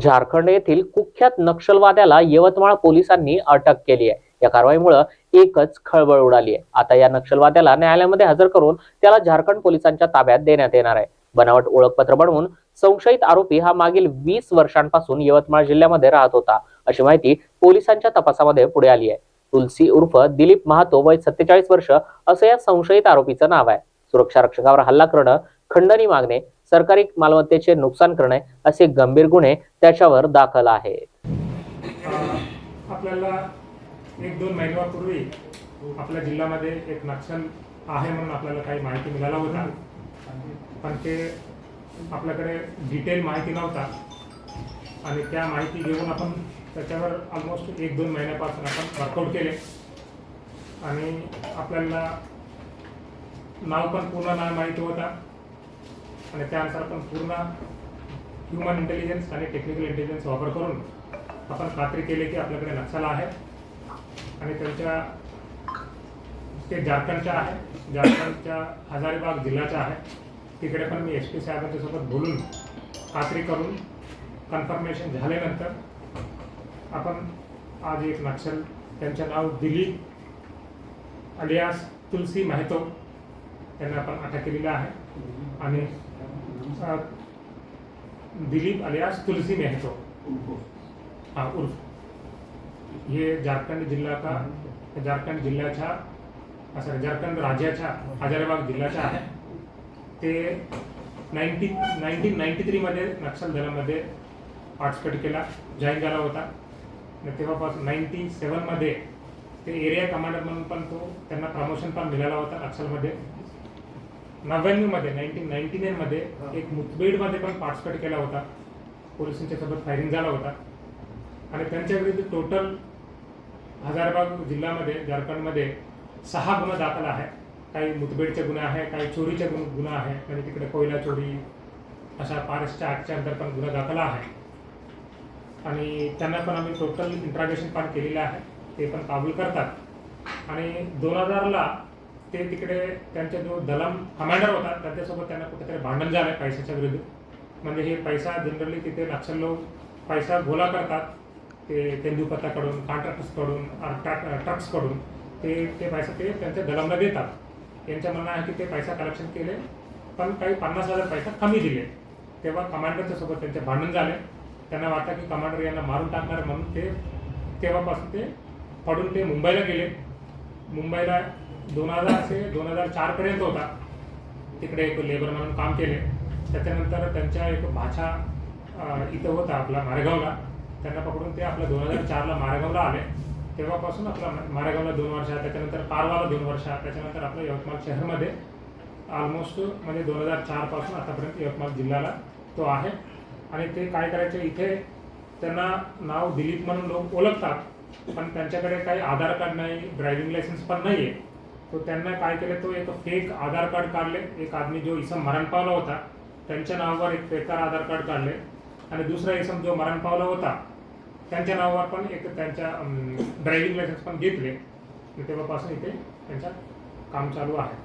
झारखंड येथील कुख्यात नक्षलवाद्याला यवतमाळ पोलिसांनी अटक केली आहे. या कारवाईमुळे एकच खळबळ उडाली आहे. आता या नक्षलवाद्याला न्यायालयामध्ये हजर करून त्याला झारखंड पोलिसांच्या ताब्यात देण्यात येणार आहे. बनावट ओळखपत्र बनवून संशयित आरोपी हा मागील वीस वर्षांपासून यवतमाळ जिल्ह्यामध्ये राहत होता अशी माहिती पोलिसांच्या तपासामध्ये पुढे आली आहे. तुलसी उर्फ दिलीप महातो वय सत्तेचाळीस वर्ष असं या संशयित आरोपीचं नाव आहे. सुरक्षा रक्षकावर हल्ला करणं खंडणी मागणे सरकारी मालमत्तेचे नुकसान करणे असे गंभीर गुन्हे त्याच्यावर दाखल आहेत. आपल्याला एक दोन महिन्यापूर्वी आपल्या जिल्ह्यामध्ये एक नक्षल आहे म्हणून आपल्याला काही माहिती मिळाला होता. पण ते आपल्याकडे डिटेल माहिती नव्हता. आणि त्या माहिती घेऊन आपण त्याच्यावर ऑलमोस्ट एक दोन महिन्यापासून आपण वर्कआउट केले. आणि आपल्याला नाव पण पूर्ण नाव माहिती होता. आणि त्यानुसार आपण पूर्ण ह्युमन इंटेलिजन्स आणि टेक्निकल इंटेलिजन्स वापर करून आपण खात्री केली की आपल्याकडे नक्षल आहे. आणि त्यांच्या ते झारखंडच्या आहे. झारखंडच्या हजारीबाग जिल्ह्याच्या आहे. तिकडे पण मी एस पी साहेबांच्यासोबत बोलून खात्री करून कन्फर्मेशन झाल्यानंतर आपण आज एक नक्षल त्यांचं नाव दिलीप अलियास तुलसी मेहतो. त्यांना आपण अटक केलेलं आहे. आणि दिलीप अलियास तुलसी मेहतो. हा उर्फ. हे झारखंड जिल्हा का झारखंड जिल्ह्याच्या सॉरी झारखंड राज्याच्या हजारीबाग जिल्ह्याच्या आहे ते नाईन्टी नाईन्टीन नाईन्टी थ्रीमध्ये नक्षल दलामध्ये पार्टिसिपेट केला जॉईन झाला होता. तेव्हापासून नाईन्टी सेवनमध्ये ते एरिया कमांडर म्हणून पण तो त्यांना प्रमोशन पण मिळाला होता नक्षलमध्ये. नव्याण्णवमध्ये नाईन्टीन नाईन्टी नाईनमध्ये एक मुठभेडमध्ये पण पार्टिसिपेट केला होता. पोलिसांच्या सोबत फायरिंग झाला होता. आणि त्यांच्या विरुद्ध टोटल हजारबाग जिल्ह्यामध्ये झारखंडमध्ये सहा गुन्हा दाखल आहे काही मुठभेडचे गुन्हे आहे काही चोरीचे गुन्हे गुन्हा आहे म्हणजे तिकडे कोयला चोरी अशा फॉरेस्टच्या ॲक्टच्या अंतर पण गुन्हा दाखल आहे आणि त्यांना पण आम्ही टोटल इंट्रागेशन पण केलेलं आहे. ते पण काबूल करतात. आणि दोन हजारला ते तिकडे त्यांचा जो दलम कमांडर होता त्यांच्यासोबत त्यांना कुठेतरी भांडण झालं आहे पैशाच्या विरुद्ध. म्हणजे हे पैसा जनरली तिथे नक्षल लोक पैसा गोळा करतात ते तेंदुपत्ताकडून कॉन्ट्रॅक्टर्सकडून ट्रक्सकडून ते ते पैसा ते त्यांच्या दलामला देतात. यांचं म्हणणं आहे की ते पैसा कलेक्शन केले पण काही पन्नास हजार पैसा कमी दिले. तेव्हा कमांडरच्या सोबत त्यांचे भांडण झाले. त्यांना वाटतं की कमांडर यांना मारून टाकणार म्हणून ते तेव्हापासून ते पडून ते मुंबईला गेले. मुंबईला दोन हजार ते दोन हजार चारपर्यंत होता. तिकडे एक लेबर म्हणून काम केले. त्याच्यानंतर त्यांच्या एक भाषा इथं होता आपला मारेगावला. त्यांना पकडून ते आपल्या दोन हजार चारला मारेगावला आले. तेव्हापासून आपला मारेगावला दोन वर्ष त्याच्यानंतर पारवाला दोन वर्ष त्याच्यानंतर आपलं यवतमाळ शहरमध्ये ऑलमोस्ट म्हणजे दोन हजार चारपासून आतापर्यंत यवतमाळ जिल्ह्याला तो आहे. आणि ते काय करायचे इथे त्यांना नाव दिलीप म्हणून लोक ओळखतात. पण त्यांच्याकडे काही आधार कार्ड नाही ड्रायव्हिंग लायसन्स पण नाही आहे तो त्यांना काय केलं तो एक फेक आधार कार्ड काढले. एक आदमी जो इसम मरण पावला होता त्यांच्या नावावर एक बेकार आधार कार्ड काढले. आणि दुसरा इसम जो मरण पावला होता त्यांच्या नावावर पण एक त्यांच्या ड्रायव्हिंग लायसन्स पण घेतले. तेव्हापासून इथे त्यांचं काम चालू आहे.